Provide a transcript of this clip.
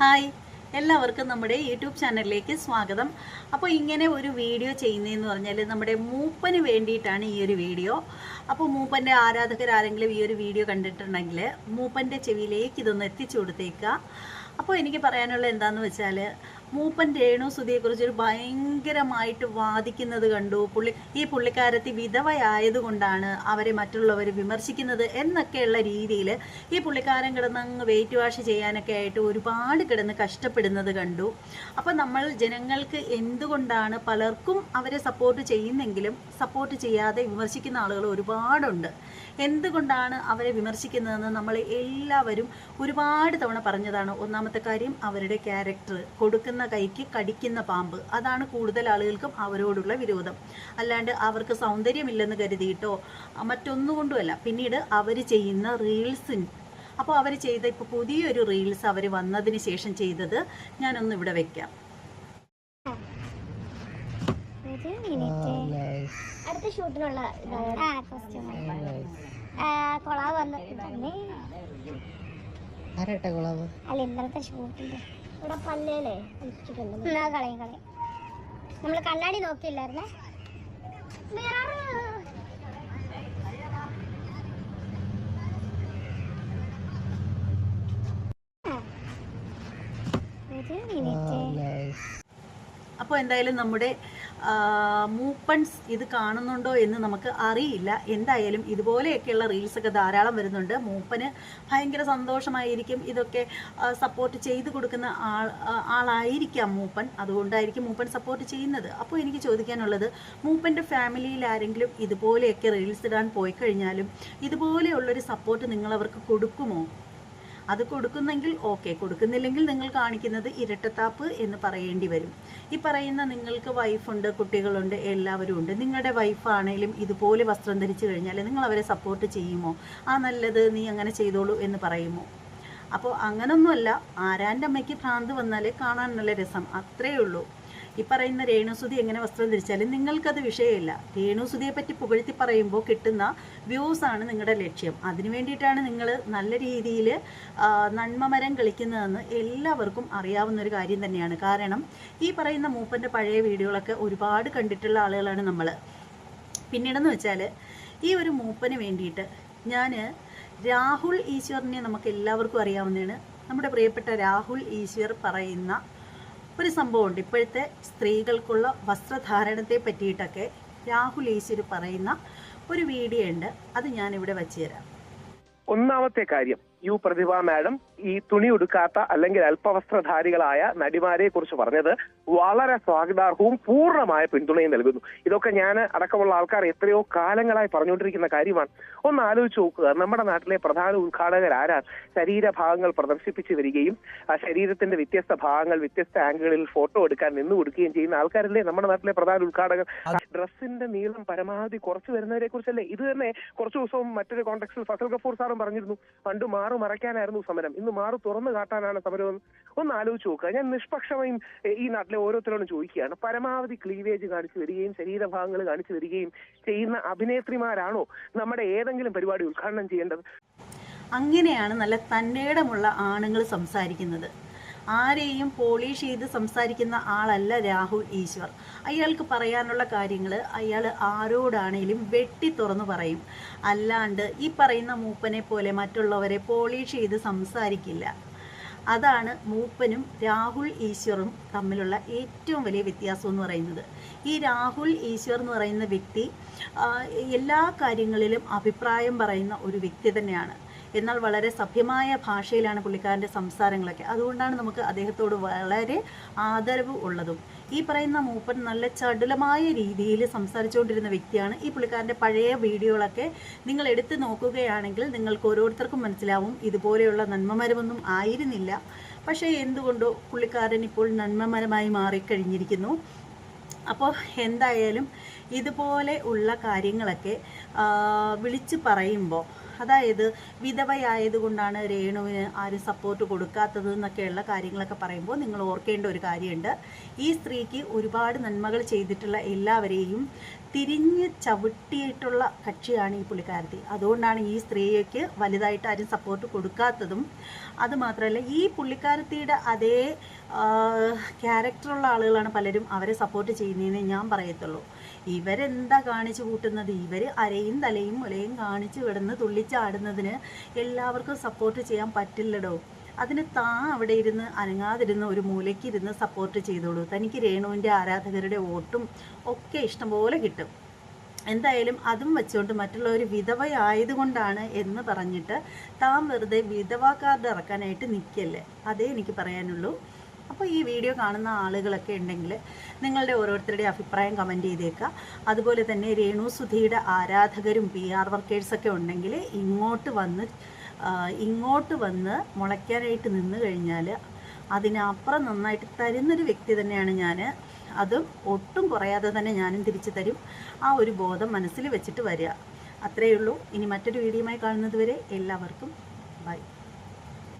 Hi. എല്ലാവർക്കും നമ്മുടെ YouTube ചാനലിലേക്ക് സ്വാഗതം. അപ്പോൾ ഇങ്ങനെ ഒരു വീഡിയോ ചെയ്യുന്നതെന്ന് പറഞ്ഞാൽ നമ്മുടെ മൂപ്പന് വേണ്ടിയിട്ടാണ് ഈ ഒരു വീഡിയോ. അപ്പോൾ മൂപ്പന്റെ ആരാധകർ ആരെങ്കിലും ഈ ഒരു വീഡിയോ കണ്ടിട്ടുണ്ടെങ്കിൽ മൂപ്പന്റെ ചെവിയിലേക്ക് ഇതൊന്ന് എത്തിച്ചു കൊടുത്തേക്കുക അപ്പോൾ എനിക്ക് പറയാനുള്ള എന്താണെന്ന് വെച്ചാൽ മൂപ്പൻ രേണു സുധിയെക്കുറിച്ച് ഒരു ഭയങ്കരമായിട്ട് വാദിക്കുന്നത് കണ്ടു. പുള്ളി ഈ പുള്ളിക്കാരത്തി വിധവയായതുകൊണ്ടാണ് അവരെ മറ്റുള്ളവർ വിമർശിക്കുന്നത് എന്നൊക്കെയുള്ള രീതിയിൽ ഈ പുള്ളിക്കാരൻ കിടന്ന് അങ്ങ് വെയിറ്റ് വാഷ് ചെയ്യാനൊക്കെ ആയിട്ട് ഒരുപാട് കിടന്ന് കഷ്ടപ്പെടുന്നത് കണ്ടു. അപ്പം നമ്മൾ ജനങ്ങൾക്ക് എന്തുകൊണ്ടാണ് പലർക്കും അവരെ സപ്പോർട്ട് ചെയ്യുന്നെങ്കിലും സപ്പോർട്ട് ചെയ്യാതെ വിമർശിക്കുന്ന ആളുകൾ ഒരുപാടുണ്ട്. എന്തുകൊണ്ടാണ് അവരെ വിമർശിക്കുന്നതെന്ന് നമ്മൾ എല്ലാവരും ഒരുപാട് തവണ പറഞ്ഞതാണ്. ഒന്നാമത്തെ കാര്യം അവരുടെ ക്യാരക്ടർ കൊടുക്കുന്ന കൈക്ക് കടിക്കുന്ന പാമ്പ്. അതാണ് കൂടുതൽ ആളുകൾക്കും അവരോടുള്ള വിരോധം. അല്ലാണ്ട് അവർക്ക് സൗന്ദര്യമില്ലെന്ന് കരുതിയിട്ടോ അ, മറ്റൊന്നുകൊണ്ടുമല്ല. പിന്നീട് അവർ ചെയ്യുന്ന റീൽസിന് അപ്പോൾ അവർ ചെയ്ത ഇപ്പോൾ പുതിയൊരു റീൽസ് അവർ വന്നതിന് ശേഷം ചെയ്തത് ഞാനൊന്ന് ഇവിടെ വെക്കാം. അടുത്ത ഷൂട്ടിനുള്ള കൊളാവ് വന്ന്. ആരട്ടെ കുളവ് അല്ല ഇന്നലത്തെ ഷൂട്ടിന്റെ ഇവിടെ പല്ലേലേ. ഇട്ടിട്ടുണ്ട് എന്നാ കളയും കളയും. നമ്മൾ കണ്ണാടി നോക്കിയില്ലായിരുന്നേ? അപ്പോൾ എന്തായാലും നമ്മുടെ മൂപ്പൺസ് ഇത് കാണുന്നുണ്ടോ എന്ന് നമുക്ക് അറിയില്ല. എന്തായാലും ഇതുപോലെയൊക്കെയുള്ള റീൽസൊക്കെ ധാരാളം വരുന്നുണ്ട്. മൂപ്പന് ഭയങ്കര സന്തോഷമായിരിക്കും. ഇതൊക്കെ സപ്പോർട്ട് ചെയ്ത് കൊടുക്കുന്ന ആൾ ആളായിരിക്കാം മൂപ്പൻ. അതുകൊണ്ടായിരിക്കും മൂപ്പൻ സപ്പോർട്ട് ചെയ്യുന്നത്. അപ്പോൾ എനിക്ക് ചോദിക്കാനുള്ളത് മൂപ്പന്റെ ഫാമിലിയിൽ ആരെങ്കിലും ഇതുപോലെയൊക്കെ റീൽസ് ഇടാൻ പോയി കഴിഞ്ഞാലും ഇതുപോലെയുള്ളൊരു സപ്പോർട്ട് നിങ്ങൾ അവർക്ക് കൊടുക്കുമോ? അത് കൊടുക്കുന്നെങ്കിൽ ഓക്കെ കൊടുക്കുന്നില്ലെങ്കിൽ നിങ്ങൾ കാണിക്കുന്നത് ഇരട്ടത്താപ്പ് എന്ന് പറയേണ്ടി വരും. ഈ പറയുന്ന നിങ്ങൾക്ക് വൈഫുണ്ട് കുട്ടികളുണ്ട് എല്ലാവരും ഉണ്ട്. നിങ്ങളുടെ വൈഫാണേലും ഇതുപോലെ വസ്ത്രം ധരിച്ചു കഴിഞ്ഞാൽ നിങ്ങൾ അവരെ സപ്പോർട്ട് ചെയ്യുമോ? ആ നല്ലത് നീ അങ്ങനെ ചെയ്തോളൂ എന്ന് പറയുമോ? അപ്പോൾ അങ്ങനൊന്നുമല്ല. ആരാന്റെ അമ്മയ്ക്ക് ഭ്രാന്ത് വന്നാലേ കാണാൻ നല്ല രസം. അത്രയേ ഉള്ളൂ. ഈ പറയുന്ന രേണുസുതി എങ്ങനെ വസ്ത്രം ധരിച്ചാലും നിങ്ങൾക്കത് വിഷയമില്ല. രേണുസുതിയെ പറ്റി പുകഴ്ത്തി പറയുമ്പോൾ കിട്ടുന്ന വ്യൂസ് ആണ് നിങ്ങളുടെ ലക്ഷ്യം. അതിനു വേണ്ടിയിട്ടാണ് നിങ്ങൾ നല്ല രീതിയിൽ നന്മമരം കളിക്കുന്നതെന്ന് എല്ലാവർക്കും അറിയാവുന്ന ഒരു കാര്യം തന്നെയാണ്. കാരണം ഈ പറയുന്ന മൂപ്പന്റെ പഴയ വീഡിയോകളൊക്കെ ഒരുപാട് കണ്ടിട്ടുള്ള ആളുകളാണ് നമ്മൾ പിന്നീടെന്ന് വെച്ചാൽ ഈ ഒരു മൂപ്പന് വേണ്ടിയിട്ട് ഞാൻ രാഹുൽ ഈശ്വറിനെ നമുക്ക് എല്ലാവർക്കും അറിയാവുന്നതാണ്. നമ്മുടെ പ്രിയപ്പെട്ട രാഹുൽ ഈശ്വർ പറയുന്ന ഒരു സംഭവമുണ്ട്. ഇപ്പോഴത്തെ സ്ത്രീകൾക്കുള്ള വസ്ത്രധാരണത്തെ പറ്റിയിട്ടൊക്കെ രാഹുൽ ഈശ്വർ പറയുന്ന ഒരു വീഡിയോ ഉണ്ട് അത് ഞാനിവിടെ വച്ചു തരാം. ഒന്നാമത്തെ കാര്യം യു പ്രതിഭ മാഡം ഈ തുണി ഉടുക്കാത്ത അല്ലെങ്കിൽ അല്പവസ്ത്രധാരികളായ നടിമാരെ കുറിച്ച് പറഞ്ഞത് വളരെ സ്വാഗതാർഹവും പൂർണമായ പിന്തുണയും നൽകുന്നു. ഇതൊക്കെ ഞാൻ അടക്കമുള്ള ആൾക്കാർ എത്രയോ കാലങ്ങളായി പറഞ്ഞുകൊണ്ടിരിക്കുന്ന കാര്യമാണ്. ഒന്ന് ആലോചിച്ച് നോക്കുക. നമ്മുടെ നാട്ടിലെ പ്രധാന ഉദ്ഘാടകർ ആരാ? ശരീരഭാഗങ്ങൾ പ്രദർശിപ്പിച്ചു വരികയും ആ ശരീരത്തിന്റെ വ്യത്യസ്ത ഭാഗങ്ങൾ വ്യത്യസ്ത ആംഗിളിൽ ഫോട്ടോ എടുക്കാൻ നിന്ന് കൊടുക്കുകയും ചെയ്യുന്ന ആൾക്കാരല്ലേ നമ്മുടെ നാട്ടിലെ പ്രധാന ഉദ്ഘാടകർ? ഡ്രസ്സിന്റെ നീളം പരമാവധി കുറച്ച് വരുന്നവരെ കുറിച്ചല്ലേ ഇത് തന്നെ കുറച്ച് ദിവസവും മറ്റൊരു കോൺടാക്സിൽ ഫസൽ ഗഫൂർ സാറും പറഞ്ഞിരുന്നു. പണ്ട് മാറു മറയ്ക്കാനായിരുന്നു സമരം. ഇന്ന് മാറു തുറന്നു കാട്ടാനാണ് സമരം ഒന്ന് ആലോചിച്ച് നോക്കുക. ഞാൻ നിഷ്പക്ഷമായും ഈ നാട്ടിലെ ഓരോരുത്തരോടും ചോദിക്കുകയാണ്. പരമാവധി ക്ലീവേജ് കാണിച്ചു വരികയും ശരീരഭാഗങ്ങൾ കാണിച്ചു വരികയും ചെയ്യുന്ന അഭിനേത്രിമാരാണോ നമ്മുടെ ഏതെങ്കിലും പരിപാടി ഉദ്ഘാടനം ചെയ്യേണ്ടത്? അങ്ങനെയാണ് നല്ല തന്നേടമുള്ള ആണുങ്ങൾ സംസാരിക്കുന്നത്. ആരെയും പോളിഷ് ചെയ്ത് സംസാരിക്കുന്ന ആളല്ല രാഹുൽ ഈശ്വർ. അയാൾക്ക് പറയാനുള്ള കാര്യങ്ങൾ അയാൾ ആരോടാണേലും വെട്ടി തുറന്നു പറയും. അല്ലാണ്ട് ഈ പറയുന്ന മൂപ്പനെ പോലെ മറ്റുള്ളവരെ പോളിഷ് ചെയ്ത് സംസാരിക്കില്ല. അതാണ് മൂപ്പനും രാഹുൽ ഈശ്വറും തമ്മിലുള്ള ഏറ്റവും വലിയ വ്യത്യാസം എന്ന് പറയുന്നത്. ഈ രാഹുൽ ഈശ്വർ എന്ന് പറയുന്ന വ്യക്തി എല്ലാ കാര്യങ്ങളിലും അഭിപ്രായം പറയുന്ന ഒരു വ്യക്തി തന്നെയാണ്. എന്നാൽ വളരെ സഭ്യമായ ഭാഷയിലാണ് പുള്ളിക്കാരന്റെ സംസാരങ്ങളൊക്കെ. അതുകൊണ്ടാണ് നമുക്ക് അദ്ദേഹത്തോട് വളരെ ആദരവ് ഉള്ളതും. ഈ പറയുന്ന മൂപ്പൻ നല്ല ചടുലമായ രീതിയിൽ സംസാരിച്ചുകൊണ്ടിരുന്ന വ്യക്തിയാണ്. ഈ പുള്ളിക്കാരന്റെ പഴയ വീഡിയോകളൊക്കെ നിങ്ങൾ എടുത്തു നോക്കുകയാണെങ്കിൽ നിങ്ങൾക്ക് ഓരോരുത്തർക്കും മനസ്സിലാവും. ഇതുപോലെയുള്ള നന്മമരമൊന്നും ആയിരുന്നില്ല. പക്ഷേ എന്തുകൊണ്ടോ പുള്ളിക്കാരൻ ഇപ്പോൾ നന്മമരമായി മാറിക്കഴിഞ്ഞിരിക്കുന്നു. അപ്പോൾ എന്തായാലും ഇതുപോലെ ഉള്ള കാര്യങ്ങളൊക്കെ വിളിച്ചു പറയുമ്പോൾ അതായത് വിധവയായതുകൊണ്ടാണ് രേണുവിന് ആരും സപ്പോർട്ട് കൊടുക്കാത്തത് എന്നൊക്കെയുള്ള കാര്യങ്ങളൊക്കെ പറയുമ്പോൾ നിങ്ങൾ ഓർക്കേണ്ട ഒരു കാര്യമുണ്ട്. ഈ സ്ത്രീക്ക് ഒരുപാട് നന്മകൾ ചെയ്തിട്ടുള്ള എല്ലാവരെയും തിരിഞ്ഞ് ചവിട്ടിയിട്ടുള്ള കക്ഷിയാണ് ഈ പുള്ളിക്കാരത്തി. അതുകൊണ്ടാണ് ഈ സ്ത്രീക്ക് വലുതായിട്ട് ആരും സപ്പോർട്ട് കൊടുക്കാത്തതും. അതുമാത്രമല്ല ഈ പുള്ളിക്കാരത്തിയുടെ അതേ ക്യാരക്ടറുള്ള ആളുകളാണ് പലരും അവരെ സപ്പോർട്ട് ചെയ്യുന്നതെന്ന് ഞാൻ പറയത്തുള്ളൂ. ഇവരെന്താ കാണിച്ചു കൂട്ടുന്നത്? ഇവർ അരയും തലയും മുലയും കാണിച്ചു കിടന്ന് തുള്ളിച്ചാടുന്നതിന് എല്ലാവർക്കും സപ്പോർട്ട് ചെയ്യാൻ പറ്റില്ലടോ. അതിന് താ അവിടെ ഇരുന്ന് അനങ്ങാതിരുന്ന് ഒരു മൂലയ്ക്ക് ഇരുന്ന് സപ്പോർട്ട് ചെയ്തോളൂ. തനിക്ക് രേണുവിന്റെ ആരാധകരുടെ വോട്ടും ഒക്കെ ഇഷ്ടംപോലെ കിട്ടും. എന്തായാലും അതും വെച്ചുകൊണ്ട് മറ്റുള്ളവർ വിധവയായതുകൊണ്ടാണ് എന്ന് പറഞ്ഞിട്ട് താൻ വെറുതെ വിധവ കാർഡ് ഇറക്കാനായിട്ട് നിൽക്കല്ലേ അതേ എനിക്ക് പറയാനുള്ളൂ. അപ്പോൾ ഈ വീഡിയോ കാണുന്ന ആളുകളൊക്കെ ഉണ്ടെങ്കിൽ നിങ്ങളുടെ ഓരോരുത്തരുടെ അഭിപ്രായം കമന്റ് ചെയ്തേക്കുക അതുപോലെ തന്നെ രേണു സുധിയുടെ ആരാധകരും പി ആർ വർക്കേഴ്സൊക്കെ ഉണ്ടെങ്കിൽ ഇങ്ങോട്ട് വന്ന് ഇങ്ങോട്ട് വന്ന് മുളയ്ക്കാനായിട്ട് നിന്ന് കഴിഞ്ഞാൽ അതിനപ്പുറം നന്നായിട്ട് തരുന്നൊരു വ്യക്തി തന്നെയാണ് ഞാൻ. അതും ഒട്ടും കുറയാതെ തന്നെ ഞാനും തിരിച്ചു തരും. ആ ഒരു ബോധം മനസ്സിൽ വെച്ചിട്ട് വരിക. അത്രയേ ഉള്ളൂ. ഇനി മറ്റൊരു വീഡിയോയുമായി കാണുന്നത് വരെ എല്ലാവർക്കും ബൈ.